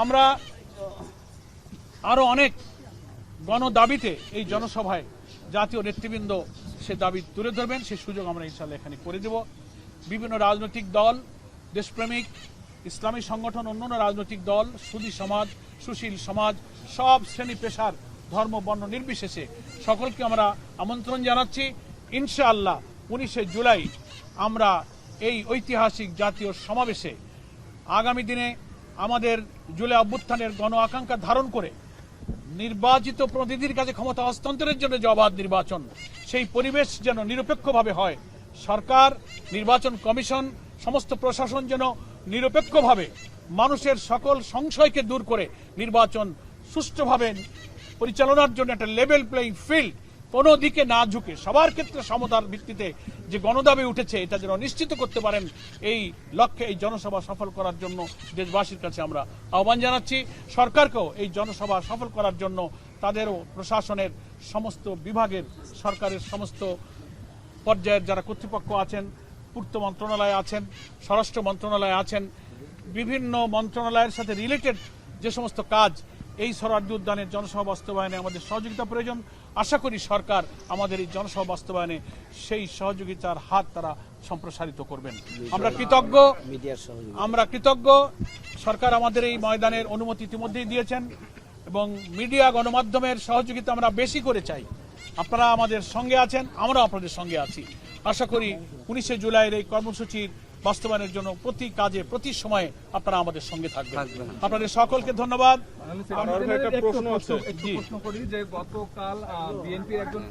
আমরা আরও অনেক গণ দাবিতে এই জনসভায় জাতীয় নেতৃবৃন্দ সে দাবি তুলে ধরবেন, সে সুযোগ আমরা ইনশাল্লাহ এখানে করে দেব। বিভিন্ন রাজনৈতিক দল, দেশপ্রেমিক, ইসলামী সংগঠন, অন্যান্য রাজনৈতিক দল, সুদী সমাজ, সুশীল সমাজ, সব শ্রেণি পেশার ধর্ম, বর্ণ নির্বিশেষে সকলকে আমরা আমন্ত্রণ জানাচ্ছি। ইনশাআল্লাহ উনিশে জুলাই আমরা এই ঐতিহাসিক জাতীয় সমাবেশে আগামী দিনে আমাদের জুলাই অভ্যুত্থানের গণ আকাঙ্ক্ষা ধারণ করে নির্বাচিত প্রতিনিধির কাছে ক্ষমতা হস্তান্তরের জন্য জবাব নির্বাচন, সেই পরিবেশ যেন নিরপেক্ষভাবে হয়। সরকার, নির্বাচন কমিশন, সমস্ত প্রশাসন যেন নিরপেক্ষভাবে মানুষের সকল সংশয়কে দূর করে নির্বাচন সুষ্ঠুভাবে পরিচালনার জন্য একটা লেভেল প্লেইং ফিল্ড কোনো দিকে না ঝুঁকে সবার ক্ষেত্রে সমতার ভিত্তিতে যে গণদাবি উঠেছে, এটা যেন নিশ্চিত করতে পারেন এই লক্ষ্যে এই জনসভা সফল করার জন্য দেশবাসীর কাছে আমরা আহ্বান জানাচ্ছি। সরকারকেও এই জনসভা সফল করার জন্য তাদেরও প্রশাসনের সমস্ত বিভাগের সরকারের সমস্ত পর্যায়ের যারা কর্তৃপক্ষ আছেন, পূর্ত মন্ত্রণালয়ে আছেন, স্বরাষ্ট্র মন্ত্রণালয়ে আছেন, বিভিন্ন মন্ত্রণালয়ের সাথে রিলেটেড যে সমস্ত কাজ এই স্বরাজ্য উদ্যানের জনসভা বাস্তবায়নে আমাদের সহযোগিতা প্রয়োজন। আশা করি সরকার আমাদের এই জনসভা বাস্তবায়নে সেই সহযোগিতার হাত তারা সম্প্রসারিত করবেন। আমরা কৃতজ্ঞ। আমরা কৃতজ্ঞ। সরকার আমাদের এই ময়দানের অনুমতি ইতিমধ্যেই দিয়েছেন এবং মিডিয়া গণমাধ্যমের সহযোগিতা আমরা বেশি করে চাই। আপনারা আমাদের সঙ্গে আছেন আমরা আপনাদের সঙ্গে আছি। আশা করি উনিশে জুলাইয়ের এই কর্মসূচির বাস্তবায়নের জন্য প্রতি কাজে প্রতি সময়ে আপনারা আমাদের সঙ্গে থাকবেন। আপনাদের সকলকে ধন্যবাদ। প্রশ্ন আছে। প্রশ্ন করি যে গতকাল বিএনপির একজন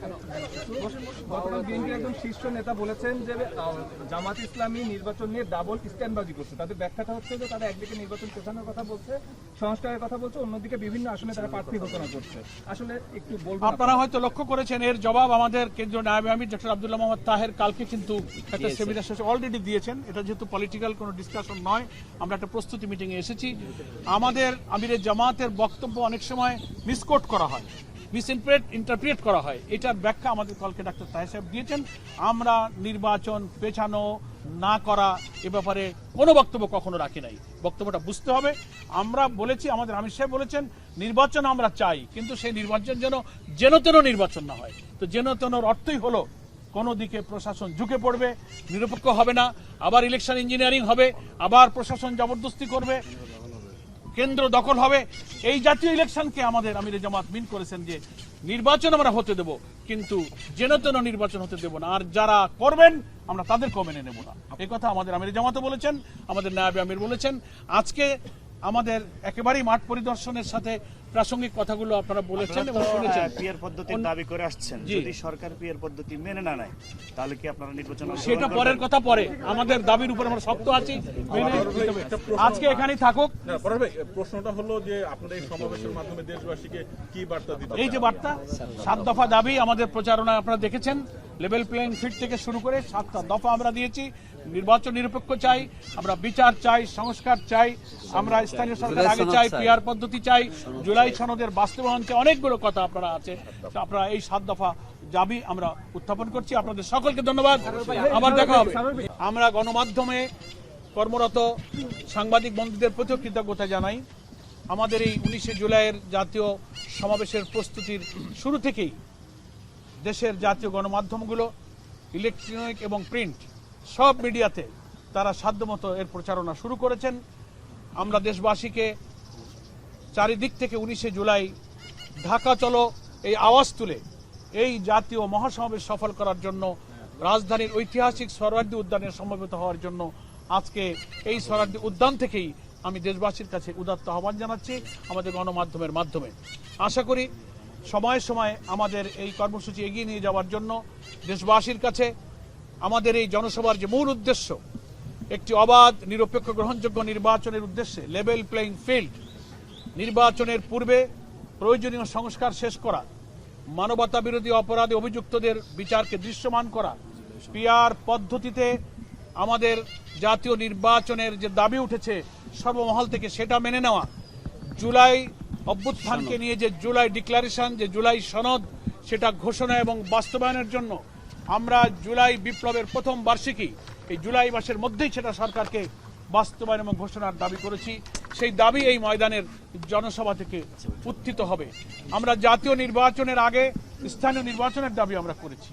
গতকাল বিএনপির একজন শীর্ষ নেতা বলেছেন যে জামাত ইসলামী নির্বাচন নিয়ে ডাবল স্ট্যান্ডবাজি করছে। তাদের ব্যাখ্যাটা হচ্ছে যে তারা একদিকে নির্বাচন পেছানোর কথা বলছে সংস্কারের কথা বলছে অন্যদিকে বিভিন্ন আসনে তারা প্রার্থী ঘোষণা করছে। আসলে একটু বলব আপনারা হয়তো লক্ষ্য করেছেন এর জবাব আমাদের কেন্দ্রীয় নায়ব আমির ডক্টর আব্দুল্লাহ মোহাম্মদ তাহের কালকে কিন্তু একটা সেমিনার শেষে অলরেডি দিয়েছেন। এটা যেহেতু পলিটিক্যাল কোনো ডিসকাশন নয়, আমরা একটা প্রস্তুতি মিটিংয়ে এসেছি। আমাদের আমিরের জামাতের বক্তব্য অনেক সময় মিসকোট করা হয় মিসইন্টারপ্রেট ইন্টারপ্রিট করা হয়। এটার ব্যাখ্যা আমাদের কলকে ডাক্তার তাহের সাহেব দিয়েছেন। আমরা নির্বাচন পেছানো না করা এ ব্যাপারে কোনো বক্তব্য কখনো রাখি নাই। বক্তব্যটা বুঝতে হবে। আমরা বলেছি, আমাদের আমির সাহেব বলেছেন, নির্বাচন আমরা চাই, কিন্তু সেই নির্বাচন যেন যেন তেন নির্বাচন না হয়। তো যেন তেনর অর্থই হলো কোনো দিকে প্রশাসন ঝুঁকে পড়বে, নিরপেক্ষ হবে না, আবার ইলেকশন ইঞ্জিনিয়ারিং হবে, আবার প্রশাসন জবরদস্তি করবে, কেন্দ্র দখল হবে। এই জাতীয় ইলেকশনকে আমাদের আমির জামাত মিন করেছেন যে নির্বাচন আমরা হতে দেব, কিন্তু যেন তেন নির্বাচন হতে দেব না। আর যারা করবেন, আমরা তাদেরকেও মেনে নেব না। এই কথা আমাদের আমির জামাতও বলেছেন, আমাদের নায়াবে আমির বলেছেন। আজকে আমাদের একেবারেই মাঠ পরিদর্শনের সাথে প্রাসঙ্গিক কথাগুলো আপনারা বলেছেন এবং শুনেছেন। পিয়ার পদ্ধতির দাবি করে আসছেন। যদি সরকার পিয়ার পদ্ধতি মেনে না নেয় তাহলে কি আপনারা নির্বাচন সেটা পরের কথা পরে। আমাদের দাবির উপর আমরা শক্ত আছি। আজকে এখানেই থাকুক। না, ভাই প্রশ্নটা হলো যে আপনারা এই সমাবেশের মাধ্যমে দেশবাসীকে কি বার্তা দিতে এই যে বার্তা সাত দফা দাবি আমাদের প্রচারণায় আপনারা দেখেছেন লেভেল প্লেইং ফিট থেকে শুরু করে সাতটা দফা আমরা দিয়েছি। নির্বাচন নিরপেক্ষ চাই আমরা বিচার চাই সংস্কার চাই আমরা স্থানীয় সরকার আগে চাই। পিয়ার পদ্ধতি চাই জুলাই সনদের বাস্তবায়ন চাই অনেকগুলো কথা আপনারা আছে আপনারা এই সাত দফা দাবি আমরা উত্থাপন করছি। আপনাদের সকলকে ধন্যবাদ। আবার দেখা হবে। আমরা গণমাধ্যমে কর্মরত সাংবাদিক বন্ধুদের প্রতিও কৃতজ্ঞতা জানাই। আমাদের এই উনিশে জুলাইয়ের জাতীয় সমাবেশের প্রস্তুতির শুরু থেকেই দেশের জাতীয় গণমাধ্যমগুলো ইলেকট্রনিক এবং প্রিন্ট সব মিডিয়াতে তারা সাধ্যমতো এর প্রচারণা শুরু করেছেন। আমরা দেশবাসীকে চারিদিক থেকে উনিশে জুলাই ঢাকা চলো, এই আওয়াজ তুলে এই জাতীয় মহাসমাবেশ সফল করার জন্য, রাজধানীর ঐতিহাসিক সরার্দি উদ্যানে সমবেত হওয়ার জন্য আজকে এই সরার্দি উদ্যান থেকেই আমি দেশবাসীর কাছে উদাত্ত আহ্বান জানাচ্ছি আমাদের গণমাধ্যমের মাধ্যমে। আশা করি সময়ে সময়ে আমাদের এই কর্মসূচি এগিয়ে নিয়ে যাওয়ার জন্য দেশবাসীর কাছে আমাদের এই জনসভার যে মূল উদ্দেশ্য একটি অবাধ নিরপেক্ষ গ্রহণযোগ্য নির্বাচনের উদ্দেশ্যে লেভেল প্লেইং ফিল্ড নির্বাচনের পূর্বে প্রয়োজনীয় সংস্কার শেষ করা মানবতা বিরোধী অপরাধে অভিযুক্তদের বিচারকে দৃশ্যমান করা পিআর পদ্ধতিতে আমাদের জাতীয় নির্বাচনের যে দাবি উঠেছে সর্বমহল থেকে সেটা মেনে নেওয়া জুলাই অভ্যুত্থানকে নিয়ে যে জুলাই ডিক্লারেশন যে জুলাই সনদ সেটা ঘোষণা এবং বাস্তবায়নের জন্য আমরা জুলাই বিপ্লবের প্রথম বার্ষিকী, এই জুলাই মাসের মধ্যেই সেটা সরকারকে বাস্তবায়ন এবং ঘোষণার দাবি করেছি। সেই দাবি এই ময়দানের জনসভা থেকে উত্থিত হবে। আমরা জাতীয় নির্বাচনের আগে স্থানীয় নির্বাচনের দাবি আমরা করেছি।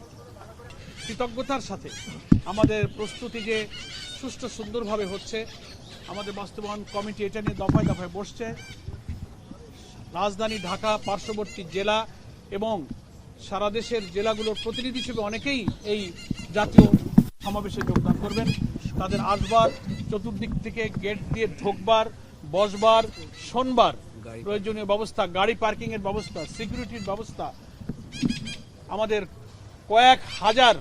কৃতজ্ঞতার সাথে আমাদের প্রস্তুতি যে সুষ্ঠু সুন্দরভাবে হচ্ছে, আমাদের বাস্তবায়ন কমিটি এটা নিয়ে দফায় দফায় বসছে। রাজধানী ঢাকা পার্শ্ববর্তী জেলা এবং সারা দেশের জেলাগুলোর প্রতিনিধি হিসেবে অনেকেই এই জাতীয় সমাবেশে যোগদান করবেন। তাদের আসবার, চতুর্দিক থেকে গেট দিয়ে ঢোকবার, বসবার, শোনবার প্রয়োজনীয় ব্যবস্থা, গাড়ি পার্কিং এর ব্যবস্থা সিকিউরিটির ব্যবস্থা। আমাদের কয়েক হাজার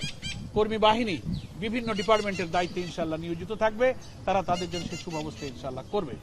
কর্মী বাহিনী বিভিন্ন ডিপার্টমেন্টের দায়িত্বে ইনশাল্লাহ নিয়োজিত থাকবে। তারা তাদের জন্য সে সুব্যবস্থা ইনশাল্লাহ করবে।